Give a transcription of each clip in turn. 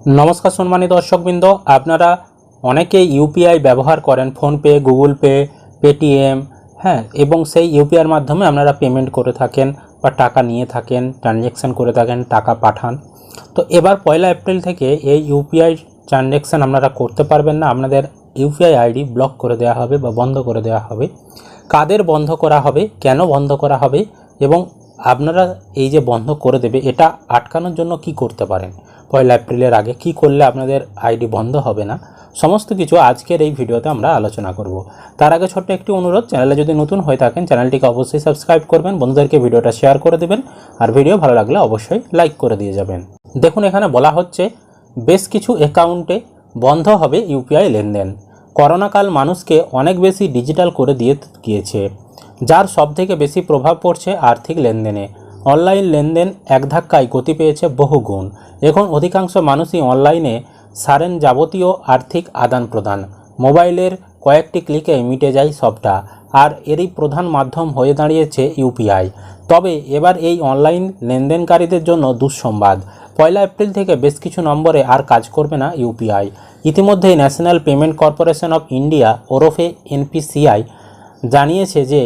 নমস্কার সম্মানিত দর্শকবৃন্দ, আপনারা অনেকেই ইউপিআই ব্যবহার করেন, ফোনপে, গুগল পে, পেটিএম হ্যাঁ এবং সেই ইউপিআইয়ের মাধ্যমে আপনারা পেমেন্ট করে থাকেন বা টাকা নিয়ে থাকেন, ট্রানজ্যাকশান করে থাকেন, টাকা পাঠান। তো এবার পয়লা এপ্রিল থেকে এই ইউপিআই ট্রানজ্যাকশান আপনারা করতে পারবেন না, আপনাদের ইউপিআই আইডি ব্লক করে দেওয়া হবে বা বন্ধ করে দেওয়া হবে। কাদের বন্ধ করা হবে, কেন বন্ধ করা হবে, এবং আপনারা এই যে বন্ধ করে দেবে, এটা আটকানোর জন্য কি করতে পারেন? পয়লা এপ্রিলের আগে কি করলে আপনাদের আইডি বন্ধ হবে না, সমস্ত কিছু আজকের এই ভিডিওতে আমরা আলোচনা করব। তার আগে ছোট্ট একটি অনুরোধ, চ্যানেলে যদি নতুন হয়ে থাকেন, চ্যানেলটিকে অবশ্যই সাবস্ক্রাইব করবেন, বন্ধুদেরকে ভিডিওটা শেয়ার করে দেবেন, আর ভিডিও ভালো লাগলে অবশ্যই লাইক করে দিয়ে যাবেন। দেখুন, এখানে বলা হচ্ছে, বেশ কিছু অ্যাকাউন্টে বন্ধ হবে ইউপিআই লেনদেন। করোনাকাল মানুষকে অনেক বেশি ডিজিটাল করে দিয়ে গিয়েছে, যার সবথেকে বেশি প্রভাব পড়ছে আর্থিক লেনদেনে। অনলাইন লেনদেন এক ধাক্কায় গতি পেয়েছে বহু গুণ। এখন অধিকাংশ মানুষই অনলাইনে সারেন যাবতীয় আর্থিক আদান প্রদান। মোবাইলের কয়েকটি ক্লিকে মিটে যায় সবটা, আর এরই প্রধান মাধ্যম হয়ে দাঁড়িয়েছে ইউপিআই। তবে এবার এই অনলাইন লেনদেনকারীদের জন্য দুঃসংবাদ। পয়লা এপ্রিল থেকে বেশ কিছু নম্বরে আর কাজ করবে না ইউপিআই। ইতিমধ্যেই National Payment Corporation of India ওরফে এনপিসিআই জানিয়েছে যে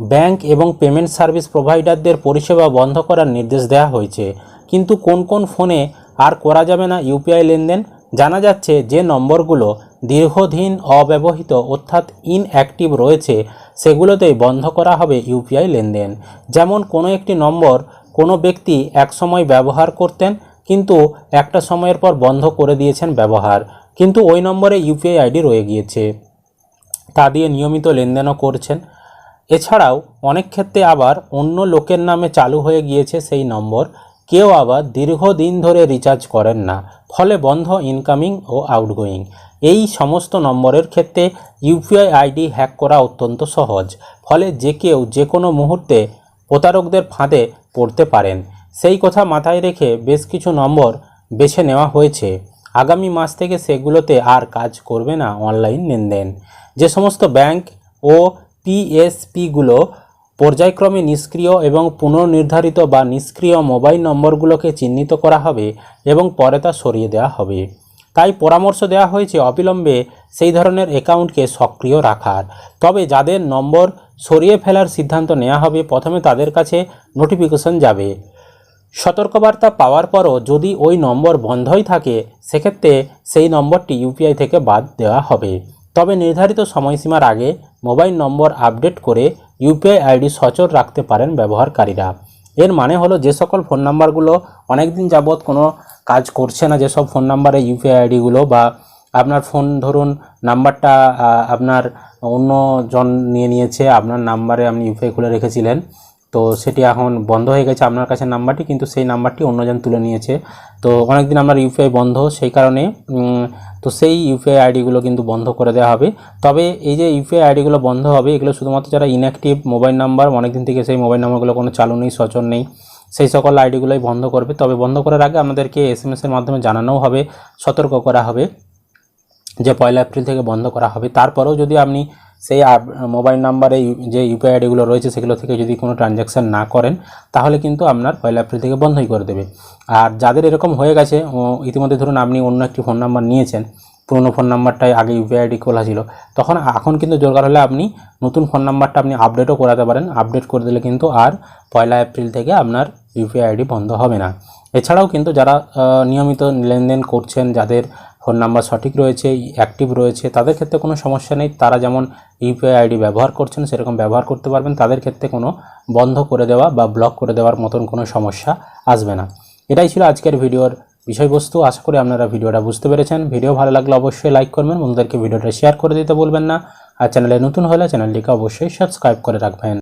ব্যাংক এবং পেমেন্ট সার্ভিস প্রোভাইডারদের পরিষেবা বন্ধ করার নির্দেশ দেওয়া হয়েছে। কিন্তু কোন কোন ফোনে আর করা যাবে না ইউপিআই লেনদেন জানা যাচ্ছে যে নম্বরগুলো দীর্ঘদিন অব্যবহৃত অর্থাৎ ইনঅ্যাক্টিভ রয়েছে, সেগুলোতেই বন্ধ করা হবে ইউপিআই লেনদেন। যেমন কোনো একটি নম্বর কোনো ব্যক্তি একসময় ব্যবহার করতেন, কিন্তু একটা সময়ের পর বন্ধ করে দিয়েছেন ব্যবহার। কিন্তু ওই নম্বরে ইউপিআই আইডি রয়ে গিয়েছে। তা দিয়ে নিয়মিত লেনদেনও করছেন। এছাড়াও অনেক ক্ষেত্রে আবার অন্য লোকের নামে চালু হয়ে গিয়েছে সেই নম্বর। কেউ আবার দীর্ঘদিন ধরে রিচার্জ করেন না, ফলে বন্ধ ইনকামিং ও আউটগোয়িং এই সমস্ত নম্বরের ক্ষেত্রে ইউপিআই আইডি হ্যাক করা অত্যন্ত সহজ, ফলে যে কেউ যে কোনো মুহূর্তে প্রতারকদের ফাঁদে পড়তে পারেন। সেই কথা মাথায় রেখে বেশ কিছু নম্বর বেছে নেওয়া হয়েছে। আগামী মাস থেকে সেগুলোতে আর কাজ করবে না অনলাইন লেনদেন। যে সমস্ত ব্যাংক ও পিএসপিগুলো পর্যায়ক্রমে নিষ্ক্রিয় এবং পুনর্নির্ধারিত বা নিষ্ক্রিয় মোবাইল নম্বরগুলোকে চিহ্নিত করা হবে এবং পরে তা সরিয়ে দেওয়া হবে। তাই পরামর্শ দেওয়া হয়েছে অবিলম্বে সেই ধরনের অ্যাকাউন্টকে সক্রিয় রাখার। তবে যাদের নম্বর সরিয়ে ফেলার সিদ্ধান্ত নেওয়া হবে, প্রথমে তাদের কাছে নোটিফিকেশন যাবে। সতর্কবার্তা পাওয়ার পরও যদি ওই নম্বর বন্ধই থাকে, সেক্ষেত্রে সেই নম্বরটি ইউপিআই থেকে বাদ দেওয়া হবে। তবে নির্ধারিত সময়সীমার আগে মোবাইল নম্বর আপডেট করে ইউপিআই আইডি সচল রাখতে পারেন ব্যবহারকারীরা। এর মানে হলো যে সকল ফোন নাম্বারগুলো অনেক দিন যাবৎ কোনো কাজ করছে না যেসব ফোন নাম্বারে ইউপিআই আইডিগুলো বা আপনার ফোন ধরুন নাম্বারটা আপনার অন্য জন নিয়ে নিয়েছে, আপনার নাম্বারে আপনি ইউপিআই খুলে রেখেছিলেন তো সেটি এখন বন্ধ হয়ে গেছে আপনার কাছে নাম্বারটি, কিন্তু সেই নাম্বারটি অন্যজন তুলে নিয়েছে। তো অনেকদিন আপনার ইউপিআই বন্ধ, সেই কারণে তো সেই ইউপিআই আইডিগুলো কিন্তু বন্ধ করে দেওয়া হবে। তবে এই যে ইউপিআই আইডিগুলো বন্ধ হবে, এগুলো শুধুমাত্র যারা ইনঅ্যাক্টিভ মোবাইল নাম্বার অনেকদিন থেকে সেই মোবাইল নাম্বারগুলো কোনো চালু নেই, সচল নেই, সেই সকল আইডিগুলোই বন্ধ করবে। তবে বন্ধ করার আগে আমাদেরকে এস এম এর মাধ্যমে জানানোও হবে, সতর্ক করা হবে, যে পয়লা এপ্রিল থেকে বন্ধ করা হবে। তারপরেও যদি আপনি সেই মোবাইল নাম্বারে যে ইউপিআই আইডিগুলো রয়েছে সেগুলো থেকে যদি কোনো ট্রানজ্যাকশান না করেন, তাহলে কিন্তু আপনার পয়লা এপ্রিল থেকে বন্ধই করে দেবে। আর যাদের এরকম হয়ে গেছে ইতিমধ্যে ধরুন আপনি অন্য একটি ফোন নাম্বার নিয়েছেন, পুরনো ফোন নাম্বারটাই আগে ইউপিআই আইডি খোলা ছিল, তখন এখন কিন্তু দরকার হলে আপনি নতুন ফোন নাম্বারটা আপনি আপডেটও করাতে পারেন। আপডেট করে দিলে কিন্তু আর পয়লা এপ্রিল থেকে আপনার ইউপিআই আইডি বন্ধ হবে না। এছাড়াও কিন্তু যারা নিয়মিত লেনদেন করছেন, যাদের ফোন নাম্বার সঠিক রয়েছে অ্যাক্টিভ রয়েছে, তাদের ক্ষেত্রে কোনো সমস্যা নেই। তারা যেমন ইউপিআই আইডি ব্যবহার করছেন, সেরকম ব্যবহার করতে পারবেন। তাদের ক্ষেত্রে কোনো বন্ধ করে দেওয়া বা ব্লক করে দেওয়ার মতন কোনো সমস্যা আসবে না। এটাই ছিল আজকের ভিডিওর বিষয়বস্তু। আশা করি আপনারা ভিডিওটা বুঝতে পেরেছেন। ভিডিও ভালো লাগলে অবশ্যই লাইক করবেন। বন্ধুদেরকে ভিডিওটা শেয়ার করে দিতে বলবেন না। আর চ্যানেলে নতুন হলে চ্যানেলটিকে অবশ্যই সাবস্ক্রাইব করে রাখবেন।